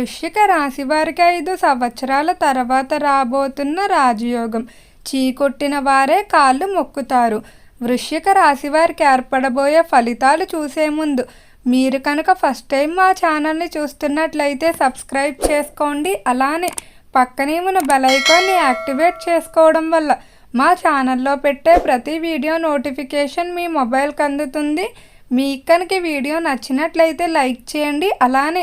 వృశ్చిక రాశి వారికి ఐదు సంవత్సరాల తర్వాత రాబోతున్న రాజయోగం. చీకొట్టిన వారే కాళ్ళు మొక్కుతారు. వృశ్చిక రాశి వారికి ఏర్పడబోయే ఫలితాలు చూసే ముందు మీరు కనుక ఫస్ట్ టైం మా ఛానల్ని చూస్తున్నట్లయితే సబ్స్క్రైబ్ చేసుకోండి. అలానే పక్కనే ఉన్న బెలైకాన్ని యాక్టివేట్ చేసుకోవడం వల్ల మా ఛానల్లో పెట్టే ప్రతి వీడియో నోటిఫికేషన్ మీ మొబైల్కి అందుతుంది. మీకు కనుక వీడియో నచ్చినట్లయితే లైక్ చేయండి. అలానే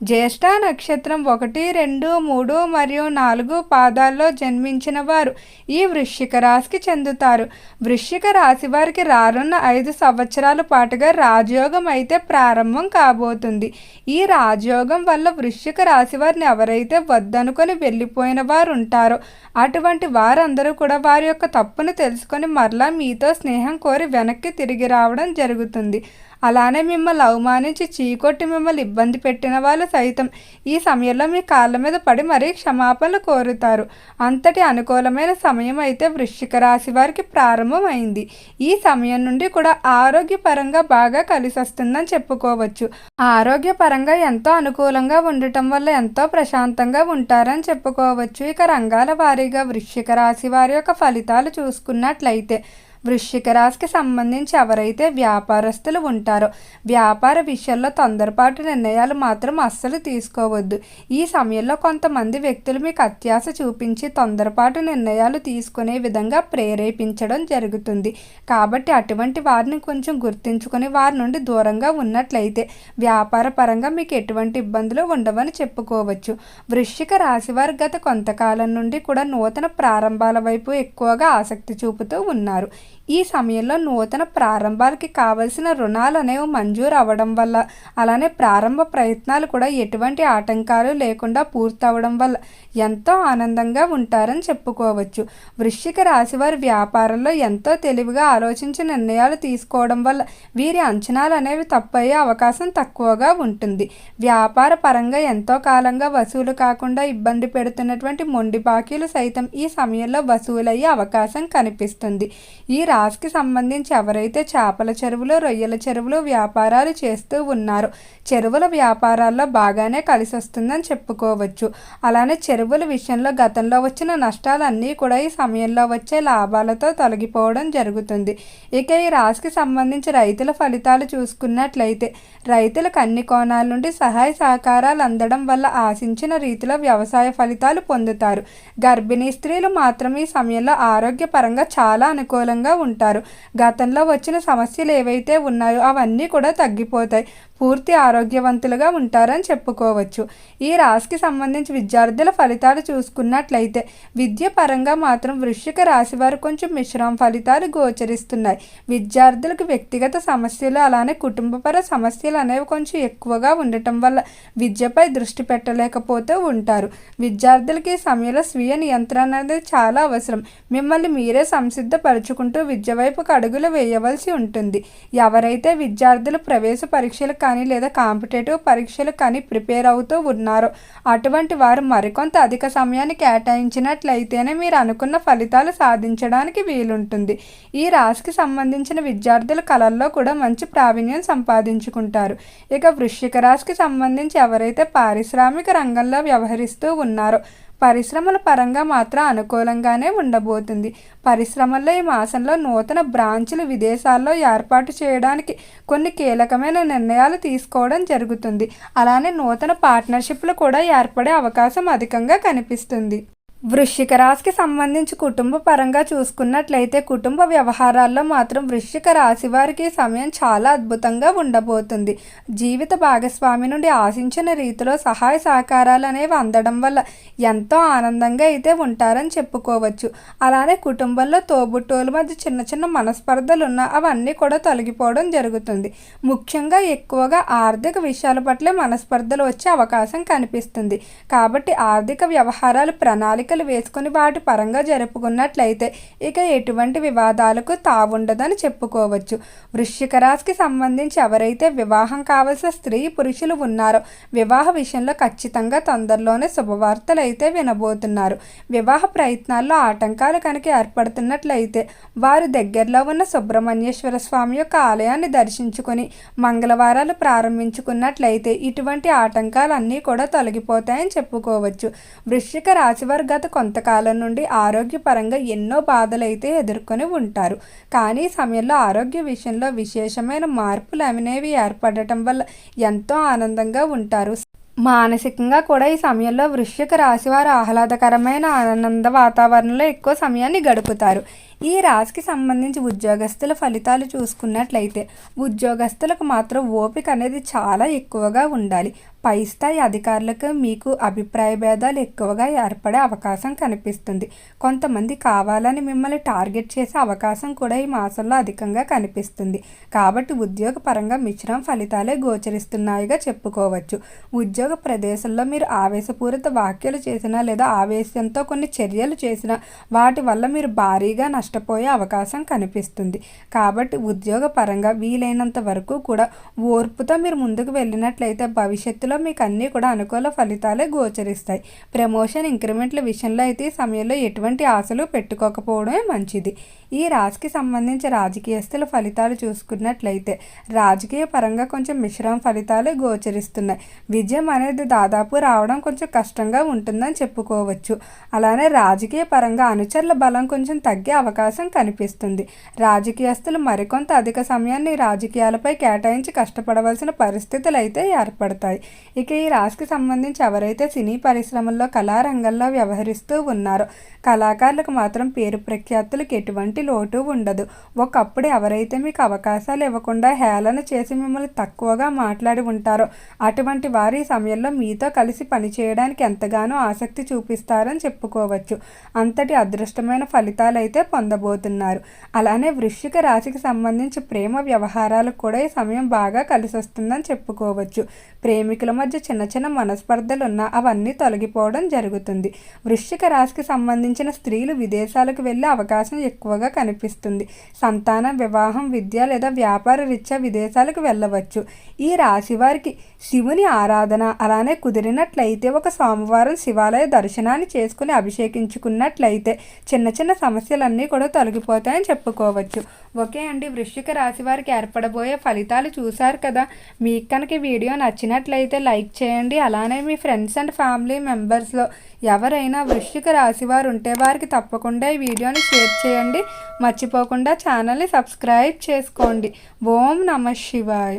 జ్యేష్ఠ నక్షత్రం ఒకటి రెండు మూడు మరియు నాలుగు పాదాల్లో జన్మించిన వారు ఈ వృశ్చిక రాశికి చెందుతారు. వృశ్చిక రాశి వారికి రానున్న ఐదు సంవత్సరాల పాటుగా రాజయోగం అయితే ప్రారంభం కాబోతుంది. ఈ రాజయోగం వల్ల వృశ్చిక రాశి వారిని ఎవరైతే వద్దనుకొని వెళ్ళిపోయిన వారు ఉంటారో అటువంటి వారందరూ కూడా వారి యొక్క తప్పును తెలుసుకొని మరలా మీతో స్నేహం కోరి వెనక్కి తిరిగి రావడం జరుగుతుంది. అలానే మిమ్మల్ని అవమానించి చీకొట్టి మిమ్మల్ని ఇబ్బంది పెట్టిన వాళ్ళు సైతం ఈ సమయంలో మీ కాళ్ళ మీద పడి మరీ క్షమాపణలు కోరుతారు. అంతటి అనుకూలమైన సమయం అయితే వృశ్చిక రాశి వారికి ప్రారంభమైంది. ఈ సమయం నుండి కూడా ఆరోగ్యపరంగా బాగా కలిసి వస్తుందని చెప్పుకోవచ్చు. ఆరోగ్యపరంగా ఎంతో అనుకూలంగా ఉండటం వల్ల ఎంతో ప్రశాంతంగా ఉంటారని చెప్పుకోవచ్చు. ఇక రంగాల వారీగా వృశ్చిక రాశి వారి యొక్క ఫలితాలు చూసుకున్నట్లయితే వృశ్చిక రాశికి సంబంధించి ఎవరైతే వ్యాపారస్తులు ఉంటారో వ్యాపార విషయంలో తొందరపాటు నిర్ణయాలు మాత్రం అస్సలు తీసుకోవద్దు. ఈ సమయంలో కొంతమంది వ్యక్తులు మీకు అత్యాశ చూపించి తొందరపాటు నిర్ణయాలు తీసుకునే విధంగా ప్రేరేపించడం జరుగుతుంది. కాబట్టి అటువంటి వారిని కొంచెం గుర్తించుకొని వారి నుండి దూరంగా ఉన్నట్లయితే వ్యాపార పరంగా మీకు ఎటువంటి ఇబ్బందులు ఉండవని చెప్పుకోవచ్చు. వృశ్చిక రాశి వారు గత కొంతకాలం నుండి కూడా నూతన ప్రారంభాల వైపు ఎక్కువగా ఆసక్తి చూపుతూ ఉన్నారు. ఈ సమయంలో నూతన ప్రారంభాలకి కావలసిన రుణాలు అనేవి మంజూరు అవ్వడం వల్ల అలానే ప్రారంభ ప్రయత్నాలు కూడా ఎటువంటి ఆటంకాలు లేకుండా పూర్తవడం వల్ల ఎంతో ఆనందంగా ఉంటారని చెప్పుకోవచ్చు. వృశ్చిక రాశి వారి వ్యాపారంలో ఎంతో తెలివిగా ఆలోచించి నిర్ణయాలు తీసుకోవడం వల్ల వీరి అంచనాలు అనేవి తప్పయ్యే అవకాశం తక్కువగా ఉంటుంది. వ్యాపార పరంగా ఎంతో కాలంగా వసూలు కాకుండా ఇబ్బంది పెడుతున్నటువంటి మొండి బాకీలు సైతం ఈ సమయంలో వసూలయ్యే అవకాశం కనిపిస్తుంది. ఈ రాశికి సంబంధించి ఎవరైతే చేపల చెరువులు రొయ్యల చెరువులు వ్యాపారాలు చేస్తూ ఉన్నారో చెరువుల వ్యాపారాల్లో బాగానే కలిసి వస్తుందని చెప్పుకోవచ్చు. అలానే చెరువుల విషయంలో గతంలో వచ్చిన నష్టాలన్నీ కూడా ఈ సమయంలో వచ్చే లాభాలతో తొలగిపోవడం జరుగుతుంది. ఇక ఈ రాశికి సంబంధించి రైతుల ఫలితాలు చూసుకున్నట్లయితే రైతులకు అన్ని కోణాల నుండి సహాయ సహకారాలు అందడం వల్ల ఆశించిన రీతిలో వ్యవసాయ ఫలితాలు పొందుతారు. గర్భిణీ స్త్రీలు మాత్రం ఈ సమయంలో ఆరోగ్యపరంగా చాలా అనుకూలంగా ఉంటారు. గతంలో వచ్చిన సమస్యలు ఏవైతే ఉన్నాయో అవన్నీ కూడా తగ్గిపోతాయి. పూర్తి ఆరోగ్యవంతులుగా ఉంటారని చెప్పుకోవచ్చు. ఈ రాశికి సంబంధించి విద్యార్థుల ఫలితాలు చూసుకున్నట్లయితే విద్య పరంగా మాత్రం వృశ్చిక రాశి వారు కొంచెం మిశ్రమ ఫలితాలు గోచరిస్తున్నాయి. విద్యార్థులకు వ్యక్తిగత సమస్యలు అలానే కుటుంబపర సమస్యలు అనేవి కొంచెం ఎక్కువగా ఉండటం వల్ల విద్యపై దృష్టి పెట్టలేకపోతూ ఉంటారు. విద్యార్థులకి ఈ సమయంలో స్వీయ నియంత్రణ అనేది చాలా అవసరం. మిమ్మల్ని మీరే సంసిద్ధపరచుకుంటూ విద్య వైపుకు అడుగులు వేయవలసి ఉంటుంది. ఎవరైతే విద్యార్థులు ప్రవేశ పరీక్షలు కానీ లేదా కాంపిటేటివ్ పరీక్షలు కానీ ప్రిపేర్ అవుతూ ఉన్నారో అటువంటి వారు మరికొంత అధిక సమయాన్ని కేటాయించినట్లయితేనే మీరు అనుకున్న ఫలితాలు సాధించడానికి వీలుంటుంది. ఈ రాశికి సంబంధించిన విద్యార్థుల కళల్లో కూడా మంచి ప్రావీణ్యం సంపాదించుకుంటారు. ఇక వృశ్చిక రాశికి సంబంధించి ఎవరైతే పారిశ్రామిక రంగంలో వ్యవహరిస్తూ ఉన్నారో పరిశ్రమల పరంగా మాత్రం అనుకూలంగానే ఉండబోతుంది. పరిశ్రమల్లో ఈ మాసంలో నూతన బ్రాంచ్లు విదేశాల్లో ఏర్పాటు చేయడానికి కొన్ని కీలకమైన నిర్ణయాలు తీసుకోవడం జరుగుతుంది. అలానే నూతన పార్ట్నర్షిప్లు కూడా ఏర్పడే అవకాశం అధికంగా కనిపిస్తుంది. వృశ్చిక రాశికి సంబంధించి కుటుంబ పరంగా చూసుకున్నట్లయితే కుటుంబ వ్యవహారాల్లో మాత్రం వృశ్చిక రాశి వారికి సమయం చాలా అద్భుతంగా ఉండబోతుంది. జీవిత భాగస్వామి నుండి ఆశించిన రీతిలో సహాయ సహకారాలు అనేవి అందడం వల్ల ఎంతో ఆనందంగా అయితే ఉంటారని చెప్పుకోవచ్చు. అలానే కుటుంబంలో తోబుట్టువుల మధ్య చిన్న చిన్న మనస్పర్ధలు ఉన్న అవన్నీ కూడా తొలగిపోవడం జరుగుతుంది. ముఖ్యంగా ఎక్కువగా ఆర్థిక విషయాల పట్ల మనస్పర్ధలు వచ్చే అవకాశం కనిపిస్తుంది. కాబట్టి ఆర్థిక వ్యవహారాలు ప్రణాళిక ప్రణాళికలు వేసుకుని వాటి పరంగా జరుపుకున్నట్లయితే ఇక ఎటువంటి వివాదాలకు తావుండదని చెప్పుకోవచ్చు. వృశ్చిక రాశికి సంబంధించి ఎవరైతే వివాహం కావలసిన స్త్రీ పురుషులు ఉన్నారో వివాహ విషయంలో ఖచ్చితంగా తొందరలోనే శుభవార్తలు అయితే వినబోతున్నారు. వివాహ ప్రయత్నాల్లో ఆటంకాలు కనుక ఏర్పడుతున్నట్లయితే వారు దగ్గరలో ఉన్న సుబ్రహ్మణ్యేశ్వర స్వామి యొక్క ఆలయాన్ని దర్శించుకొని మంగళవారాలు ప్రారంభించుకున్నట్లయితే ఇటువంటి ఆటంకాలన్నీ కూడా తొలగిపోతాయని చెప్పుకోవచ్చు. వృశ్చిక రాశివారు గత కొంతకాలం నుండి ఆరోగ్యపరంగా ఎన్నో బాధలు అయితే ఎదుర్కొని ఉంటారు. కానీ ఈ సమయంలో ఆరోగ్య విషయంలో విశేషమైన మార్పులు అనేవి ఏర్పడటం వల్ల ఎంతో ఆనందంగా ఉంటారు. మానసికంగా కూడా ఈ సమయంలో వృశ్చిక రాశి వారు ఆహ్లాదకరమైన ఆనంద వాతావరణంలో ఎక్కువ సమయాన్ని గడుపుతారు. ఈ రాశికి సంబంధించి ఉద్యోగస్తుల ఫలితాలు చూసుకున్నట్లయితే ఉద్యోగస్తులకు మాత్రం ఓపిక అనేది చాలా ఎక్కువగా ఉండాలి. పై స్థాయి అధికారులకు మీకు అభిప్రాయ భేదాలు ఎక్కువగా ఏర్పడే అవకాశం కనిపిస్తుంది. కొంతమంది కావాలని మిమ్మల్ని టార్గెట్ చేసే అవకాశం కూడా ఈ మాసంలో అధికంగా కనిపిస్తుంది. కాబట్టి ఉద్యోగ పరంగా మిశ్రమ ఫలితాలే గోచరిస్తున్నాయిగా చెప్పుకోవచ్చు. ఉద్యోగ ప్రదేశంలో మీరు ఆవేశపూరిత వ్యాఖ్యలు చేసినా లేదా ఆవేశంతో కొన్ని చర్యలు చేసినా వాటి వల్ల మీరు భారీగా నష్టపోయే అవకాశం కనిపిస్తుంది. కాబట్టి ఉద్యోగ పరంగా వీలైనంత వరకు కూడా ఓర్పుతో మీరు ముందుకు వెళ్ళినట్లయితే భవిష్యత్తులో మీకు అన్నీ కూడా అనుకూల ఫలితాలే గోచరిస్తాయి. ప్రమోషన్ ఇంక్రిమెంట్ల విషయంలో అయితే ఈ సమయంలో ఎటువంటి ఆశలు పెట్టుకోకపోవడమే మంచిది. ఈ రాశికి సంబంధించి రాజకీయస్తుల ఫలితాలు చూసుకున్నట్లయితే రాజకీయ పరంగా కొంచెం మిశ్రమ ఫలితాలే గోచరిస్తున్నాయి. విజయం అనేది దాదాపు రావడం కొంచెం కష్టంగా ఉంటుందని చెప్పుకోవచ్చు. అలానే రాజకీయ పరంగా అనుచరుల బలం కొంచెం తగ్గే అవకాశం అవకాశం కనిపిస్తుంది. రాజకీయస్తులు మరికొంత అధిక సమయాన్ని రాజకీయాలపై కేటాయించి కష్టపడవలసిన పరిస్థితులు అయితే ఏర్పడతాయి. ఇక ఈ రాశికి సంబంధించి ఎవరైతే సినీ పరిశ్రమల్లో కళారంగంలో వ్యవహరిస్తూ ఉన్నారో కళాకారులకు మాత్రం పేరు ప్రఖ్యాతులకు ఎటువంటి లోటు ఉండదు. ఒకప్పుడు ఎవరైతే మీకు అవకాశాలు ఇవ్వకుండా హేళన చేసి మిమ్మల్ని తక్కువగా మాట్లాడి ఉంటారో అటువంటి వారి సమయంలో మీతో కలిసి పనిచేయడానికి ఎంతగానో ఆసక్తి చూపిస్తారని చెప్పుకోవచ్చు. అంతటి అదృష్టమైన ఫలితాలు అయితే పొందబోతున్నారు. అలానే వృశ్చిక రాశికి సంబంధించి ప్రేమ వ్యవహారాలకు కూడా ఈ సమయం బాగా కలిసి వస్తుందని చెప్పుకోవచ్చు. ప్రేమికుల మధ్య చిన్న చిన్న మనస్పర్ధలు ఉన్నా అవన్నీ తొలగిపోవడం జరుగుతుంది. వృశ్చిక రాశికి సంబంధించిన స్త్రీలు విదేశాలకు వెళ్ళే అవకాశం ఎక్కువగా కనిపిస్తుంది. సంతానం వివాహం విద్య లేదా వ్యాపార రీత్యా విదేశాలకు వెళ్ళవచ్చు. ఈ రాశి వారికి శివుని ఆరాధన అలానే కుదిరినట్లయితే ఒక సోమవారం శివాలయ దర్శనాన్ని చేసుకుని అభిషేకించుకున్నట్లయితే చిన్న చిన్న సమస్యలన్నీ కూడా కూడా తొలగిపోతాయని చెప్పుకోవచ్చు. ఓకే అండి వృశ్చిక రాశి వారికి ఏర్పడబోయే ఫలితాలు చూశారు కదా. మీకు కనుక వీడియో నచ్చినట్లయితే లైక్ చేయండి. అలానే మీ ఫ్రెండ్స్ అండ్ ఫ్యామిలీ మెంబర్స్లో ఎవరైనా వృశ్చిక రాశి వారు ఉంటే వారికి తప్పకుండా ఈ వీడియోని షేర్ చేయండి. మర్చిపోకుండా ఛానల్ని సబ్స్క్రైబ్ చేసుకోండి. ఓం నమ శివాయ.